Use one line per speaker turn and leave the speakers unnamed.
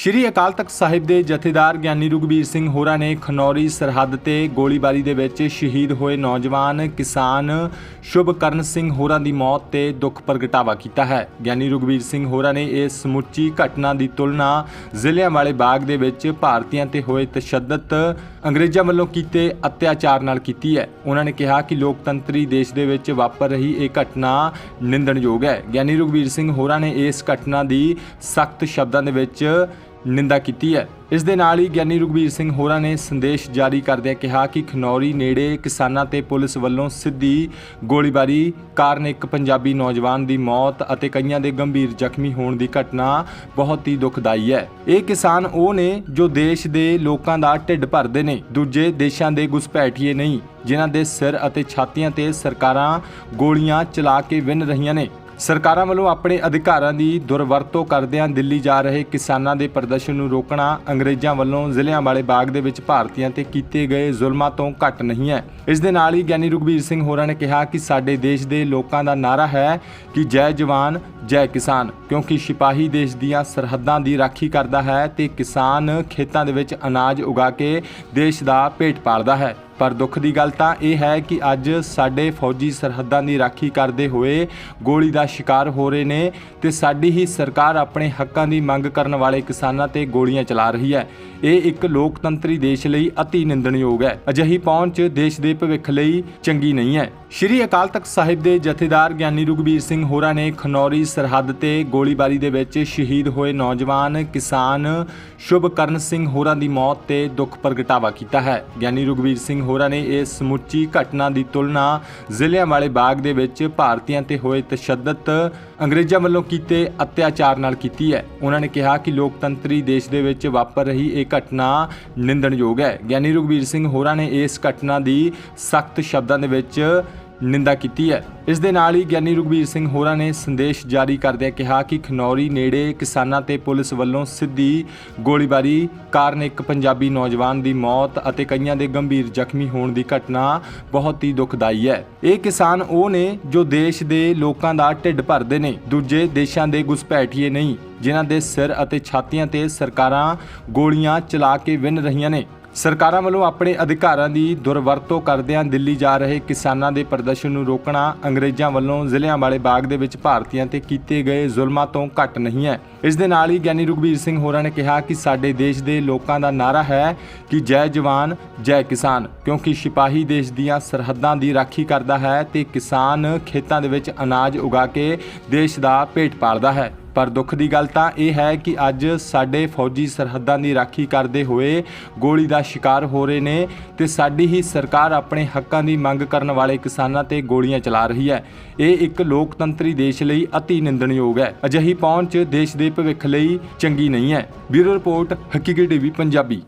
ਸ਼੍ਰੀ ਅਕਾਲ ਤਖਤ ਸਾਹਿਬ ਦੇ ਜਥੇਦਾਰ ਗਿਆਨੀ ਰੁਗਵੀਰ ਸਿੰਘ ਹੋਰਾਂ ਨੇ ਖਨੌਰੀ ਸਰਹੱਦ ਤੇ ਗੋਲੀਬਾਰੀ ਦੇ ਵਿੱਚ ਸ਼ਹੀਦ ਹੋਏ ਨੌਜਵਾਨ ਕਿਸਾਨ ਸ਼ੁਭਕਰਨ ਸਿੰਘ ਹੋਰਾਂ ਦੀ ਮੌਤ ਤੇ ਦੁੱਖ ਪ੍ਰਗਟਾਵਾ ਕੀਤਾ ਹੈ। ਗਿਆਨੀ ਰੁਗਵੀਰ ਸਿੰਘ ਹੋਰਾਂ ਨੇ ਇਸ ਸਮੁੱਚੀ ਘਟਨਾ ਦੀ ਤੁਲਨਾ ਜ਼ਿਲ੍ਹਿਆਂ ਵਾਲੇ ਬਾਗ ਦੇ ਵਿੱਚ ਭਾਰਤੀਆਂ ਤੇ ਹੋਏ ਤਸ਼ੱਦਦ ਅੰਗਰੇਜ਼ਾਂ ਵੱਲੋਂ ਕੀਤੇ ਅਤਿਆਚਾਰ ਨਾਲ ਕੀਤੀ ਹੈ। ਉਹਨਾਂ ਨੇ ਕਿਹਾ ਕਿ ਲੋਕਤੰਤਰੀ ਦੇਸ਼ ਦੇ ਵਿੱਚ ਵਾਪਰ ਰਹੀ ਇਹ ਘਟਨਾ ਨਿੰਦਣਯੋਗ ਹੈ। ਗਿਆਨੀ ਰੁਗਵੀਰ ਸਿੰਘ ਹੋਰਾਂ ਨੇ ਇਸ ਘਟਨਾ ਦੀ ਸਖਤ ਸ਼ਬਦਾਂ ਦੇ ਵਿੱਚ ਨਿੰਦਾ ਕੀਤੀ ਹੈ। ਇਸ ਦੇ ਨਾਲ ਹੀ ਗਿਆਨੀ ਰੁਗਵੀਰ ਸਿੰਘ ਹੋਰਾਂ ਨੇ ਸੰਦੇਸ਼ ਜਾਰੀ ਕਰਦਿਆਂ ਕਿਹਾ ਕਿ ਖਨੌਰੀ ਨੇੜੇ ਕਿਸਾਨਾਂ ਤੇ ਪੁਲਿਸ ਵੱਲੋਂ ਸਿੱਧੀ ਗੋਲੀਬਾਰੀ ਕਾਰਨ ਇੱਕ ਪੰਜਾਬੀ ਨੌਜਵਾਨ ਦੀ ਮੌਤ ਅਤੇ ਕਈਆਂ ਦੇ ਗੰਭੀਰ ਜ਼ਖਮੀ ਹੋਣ ਦੀ ਘਟਨਾ ਬਹੁਤ ਹੀ ਦੁਖਦਾਈ ਹੈ। ਇਹ ਕਿਸਾਨ ਉਹ ਨੇ ਜੋ ਦੇਸ਼ ਦੇ ਲੋਕਾਂ ਦਾ ਢਿੱਡ ਭਰਦੇ ਨੇ, ਦੂਜੇ ਦੇਸ਼ਾਂ ਦੇ ਘੁਸਪੈਠੀਏ ਨਹੀਂ, ਜਿਨ੍ਹਾਂ ਦੇ ਸਿਰ ਅਤੇ ਛਾਤੀਆਂ ਤੇ ਸਰਕਾਰਾਂ ਗੋਲੀਆਂ ਚਲਾ ਕੇ ਵਿੰਨ ਰਹੀਆਂ ਨੇ। ਸਰਕਾਰਾਂ ਵੱਲੋਂ ਆਪਣੇ ਅਧਿਕਾਰਾਂ ਦੀ ਦੁਰਵਰਤੋਂ ਕਰਦਿਆਂ ਦਿੱਲੀ ਜਾ ਰਹੇ ਕਿਸਾਨਾਂ ਦੇ ਪ੍ਰਦਰਸ਼ਨ ਨੂੰ ਰੋਕਣਾ ਅੰਗਰੇਜ਼ਾਂ ਵੱਲੋਂ ਜ਼ਿਲ੍ਹਿਆਂ ਵਾਲੇ ਬਾਗ ਦੇ ਵਿੱਚ ਭਾਰਤੀਆਂ ਤੇ ਕੀਤੇ ਗਏ ਜ਼ੁਲਮਾਂ ਤੋਂ ਘੱਟ ਨਹੀਂ ਹੈ। ਇਸ ਦੇ ਨਾਲ ਹੀ ਗਿਆਨੀ ਰੁਗਵੀਰ ਸਿੰਘ ਹੋਰਾਂ ਨੇ ਕਿਹਾ ਕਿ ਸਾਡੇ ਦੇਸ਼ ਦੇ ਲੋਕਾਂ ਦਾ ਨਾਰਾ ਹੈ ਕਿ ਜੈ ਜਵਾਨ, ਜੈ ਕਿਸਾਨ, ਕਿਉਂਕਿ ਸਿਪਾਹੀ ਦੇਸ਼ ਦੀਆਂ ਸਰਹੱਦਾਂ ਦੀ ਰਾਖੀ ਕਰਦਾ ਹੈ ਤੇ ਕਿਸਾਨ ਖੇਤਾਂ ਦੇ ਵਿੱਚ ਅਨਾਜ ਉਗਾ ਕੇ ਦੇਸ਼ ਦਾ ਪੇਟ ਪਾਲਦਾ ਹੈ। ਪਰ ਦੁੱਖ ਦੀ ਗੱਲ ਤਾਂ ਇਹ ਹੈ ਕਿ ਅੱਜ ਸਾਡੇ ਫੌਜੀ ਸਰਹੱਦਾਂ ਦੀ ਰਾਖੀ ਕਰਦੇ ਹੋਏ ਗੋਲੀ ਦਾ ਸ਼ਿਕਾਰ ਹੋ ਰਹੇ ਨੇ ਤੇ ਸਾਡੀ ਹੀ ਸਰਕਾਰ ਆਪਣੇ ਹੱਕਾਂ ਦੀ ਮੰਗ ਕਰਨ ਵਾਲੇ ਕਿਸਾਨਾਂ ਤੇ ਗੋਲੀਆਂ ਚਲਾ ਰਹੀ ਹੈ। ਇਹ ਇੱਕ ਲੋਕਤੰਤਰੀ ਦੇਸ਼ ਲਈ ਅਤੀ ਨਿੰਦਣਯੋਗ ਹੈ। ਅਜਿਹੀ ਪਹੁੰਚ ਦੇਸ਼ ਦੇ ਭਵਿੱਖ ਲਈ ਚੰਗੀ ਨਹੀਂ ਹੈ। ਸ਼੍ਰੀ ਅਕਾਲ ਤਖਤ ਸਾਹਿਬ ਦੇ ਜਥੇਦਾਰ ਗਿਆਨੀ ਰੁਗਵੀਰ ਸਿੰਘ ਹੋਰਾਂ ਨੇ ਖਨੌਰੀ ਸਰਹੱਦ ਤੇ ਗੋਲੀਬਾਰੀ ਦੇ ਵਿੱਚ ਸ਼ਹੀਦ ਹੋਏ ਨੌਜਵਾਨ ਕਿਸਾਨ ਸ਼ੁਭਕਰਨ ਸਿੰਘ ਹੋਰਾਂ ਦੀ ਮੌਤ ਤੇ ਦੁੱਖ ਪ੍ਰਗਟਾਵਾ ਕੀਤਾ ਹੈ। ਗਿਆਨੀ ਰੁਗਵੀਰ ਸਿੰਘ ਹੋਰਾਂ ਨੇ। ਇਸ ਸਮੁੱਚੀ ਘਟਨਾ ਦੀ ਤੁਲਨਾ ਜ਼ਿਲ੍ਹਿਆਂ ਵਾਲੇ ਬਾਗ ਦੇ ਵਿੱਚ ਭਾਰਤੀਆਂ ਤੇ ਹੋਏ ਤਸ਼ੱਦਦ ਅੰਗਰੇਜ਼ਾਂ ਵੱਲੋਂ ਕੀਤੇ ਅਤਿਆਚਾਰ ਨਾਲ ਕੀਤੀ ਹੈ। ਉਹਨਾਂ ਨੇ ਕਿਹਾ ਕਿ ਲੋਕਤੰਤਰੀ ਦੇਸ਼ ਦੇ ਵਿੱਚ ਵਾਪਰ ਰਹੀ ਇਹ ਘਟਨਾ ਨਿੰਦਣਯੋਗ ਹੈ। ਗਿਆਨੀ ਰੁਗਵੀਰ ਸਿੰਘ ਹੋਰਾਂ ਨੇ ਇਸ ਘਟਨਾ ਦੀ ਸਖਤ ਸ਼ਬਦਾਂ ਦੇ ਵਿੱਚ ਨਿੰਦਾ ਕੀਤੀ ਹੈ। ਇਸ ਦੇ ਨਾਲ ਹੀ ਗਿਆਨੀ ਰੁਗਵੀਰ ਸਿੰਘ ਹੋਰਾਂ ਨੇ ਸੰਦੇਸ਼ ਜਾਰੀ ਕਰਦਿਆਂ ਕਿਹਾ ਕਿ ਖਨੌਰੀ ਨੇੜੇ ਕਿਸਾਨਾਂ ਤੇ ਪੁਲਿਸ ਵੱਲੋਂ ਸਿੱਧੀ ਗੋਲੀਬਾਰੀ ਕਾਰਨ ਇੱਕ ਪੰਜਾਬੀ ਨੌਜਵਾਨ ਦੀ ਮੌਤ ਅਤੇ ਕਈਆਂ ਦੇ ਗੰਭੀਰ ਜ਼ਖਮੀ ਹੋਣ ਦੀ ਘਟਨਾ ਬਹੁਤ ਹੀ ਦੁਖਦਾਈ ਹੈ। ਇਹ ਕਿਸਾਨ ਉਹ ਨੇ ਜੋ ਦੇਸ਼ ਦੇ ਲੋਕਾਂ ਦਾ ਢਿੱਡ ਭਰਦੇ ਨੇ, ਦੂਜੇ ਦੇਸ਼ਾਂ ਦੇ ਘੁਸਪੈਠੀਏ ਨਹੀਂ, ਜਿਨ੍ਹਾਂ ਦੇ ਸਿਰ ਅਤੇ ਛਾਤੀਆਂ ਤੇ ਸਰਕਾਰਾਂ ਗੋਲੀਆਂ ਚਲਾ ਕੇ ਵਿੰਨ ਰਹੀਆਂ ਨੇ। ਸਰਕਾਰਾਂ ਵੱਲੋਂ ਆਪਣੇ ਅਧਿਕਾਰਾਂ ਦੀ ਦੁਰਵਰਤੋਂ ਕਰਦਿਆਂ ਦਿੱਲੀ ਜਾ ਰਹੇ ਕਿਸਾਨਾਂ ਦੇ ਪ੍ਰਦਰਸ਼ਨ ਨੂੰ ਰੋਕਣਾ ਅੰਗਰੇਜ਼ਾਂ ਵੱਲੋਂ ਜ਼ਿਲ੍ਹਿਆਂ ਵਾਲੇ ਬਾਗ ਦੇ ਵਿੱਚ ਭਾਰਤੀਆਂ ਤੇ ਕੀਤੇ ਗਏ ਜ਼ੁਲਮਾਂ ਤੋਂ ਘੱਟ ਨਹੀਂ ਹੈ। ਇਸ ਦੇ ਨਾਲ ਹੀ ਗਿਆਨੀ ਰੁਗਵੀਰ ਸਿੰਘ ਹੋਰਾਂ ਨੇ ਕਿਹਾ ਕਿ ਸਾਡੇ ਦੇਸ਼ ਦੇ ਲੋਕਾਂ ਦਾ ਨਾਰਾ ਹੈ ਕਿ ਜੈ ਜਵਾਨ, ਜੈ ਕਿਸਾਨ, ਕਿਉਂਕਿ ਸਿਪਾਹੀ ਦੇਸ਼ ਦੀਆਂ ਸਰਹੱਦਾਂ ਦੀ ਰਾਖੀ ਕਰਦਾ ਹੈ ਤੇ ਕਿਸਾਨ ਖੇਤਾਂ ਦੇ ਵਿੱਚ ਅਨਾਜ ਉਗਾ ਕੇ ਦੇਸ਼ ਦਾ ਪੇਟ ਪਾਲਦਾ ਹੈ। ਪਰ ਦੁੱਖ ਦੀ ਗੱਲ ਤਾਂ ਇਹ ਹੈ ਕਿ ਅੱਜ ਸਾਡੇ ਫੌਜੀ ਸਰਹੱਦਾਂ ਦੀ ਰਾਖੀ ਕਰਦੇ ਹੋਏ ਗੋਲੀ ਦਾ ਸ਼ਿਕਾਰ ਹੋ ਰਹੇ ਨੇ ਤੇ ਸਾਡੀ ਹੀ ਸਰਕਾਰ ਆਪਣੇ ਹੱਕਾਂ ਦੀ ਮੰਗ ਕਰਨ ਵਾਲੇ ਕਿਸਾਨਾਂ ਤੇ ਗੋਲੀਆਂ ਚਲਾ ਰਹੀ ਹੈ। ਇਹ ਇੱਕ ਲੋਕਤੰਤਰੀ ਦੇਸ਼ ਲਈ ਅਤੀ ਨਿੰਦਣਯੋਗ ਹੈ। ਅਜਿਹੀ ਪਹੁੰਚ ਦੇਸ਼ ਦੇ ਭਵਿੱਖ ਲਈ ਚੰਗੀ ਨਹੀਂ ਹੈ। ਬਿਊਰੋ ਰਿਪੋਰਟ ਹਕੀਕੀ ਟੀਵੀ, ਪੰਜਾਬੀ।